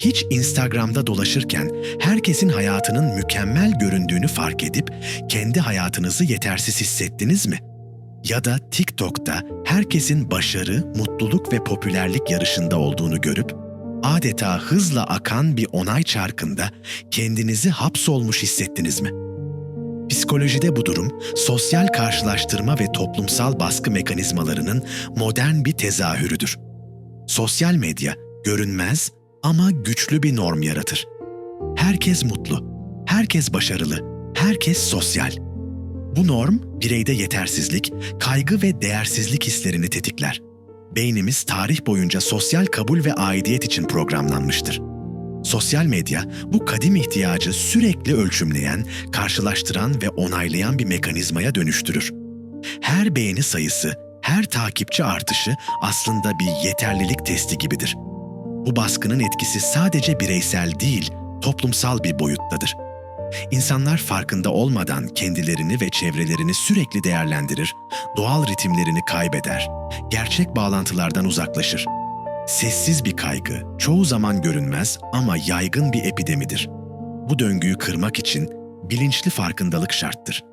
Hiç Instagram'da dolaşırken herkesin hayatının mükemmel göründüğünü fark edip kendi hayatınızı yetersiz hissettiniz mi? Ya da TikTok'ta herkesin başarı, mutluluk ve popülerlik yarışında olduğunu görüp adeta hızla akan bir onay çarkında kendinizi hapsolmuş hissettiniz mi? Psikolojide bu durum, sosyal karşılaştırma ve toplumsal baskı mekanizmalarının modern bir tezahürüdür. Sosyal medya görünmez ama güçlü bir norm yaratır. Herkes mutlu, herkes başarılı, herkes sosyal. Bu norm bireyde yetersizlik, kaygı ve değersizlik hislerini tetikler. Beynimiz tarih boyunca sosyal kabul ve aidiyet için programlanmıştır. Sosyal medya bu kadim ihtiyacı sürekli ölçümleyen, karşılaştıran ve onaylayan bir mekanizmaya dönüştürür. Her beğeni sayısı, her takipçi artışı aslında bir yeterlilik testi gibidir. Bu baskının etkisi sadece bireysel değil, toplumsal bir boyuttadır. İnsanlar farkında olmadan kendilerini ve çevrelerini sürekli değerlendirir, doğal ritimlerini kaybeder, gerçek bağlantılardan uzaklaşır. Sessiz bir kaygı, çoğu zaman görünmez ama yaygın bir epidemidir. Bu döngüyü kırmak için bilinçli farkındalık şarttır.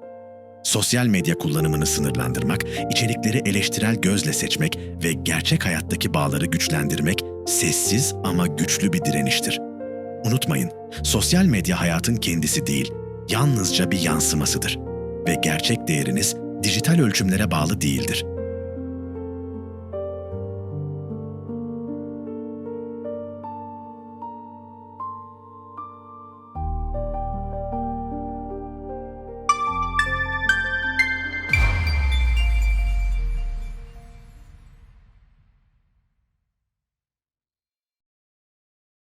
Sosyal medya kullanımını sınırlandırmak, içerikleri eleştirel gözle seçmek ve gerçek hayattaki bağları güçlendirmek sessiz ama güçlü bir direniştir. Unutmayın, sosyal medya hayatın kendisi değil, yalnızca bir yansımasıdır ve gerçek değeriniz dijital ölçümlere bağlı değildir.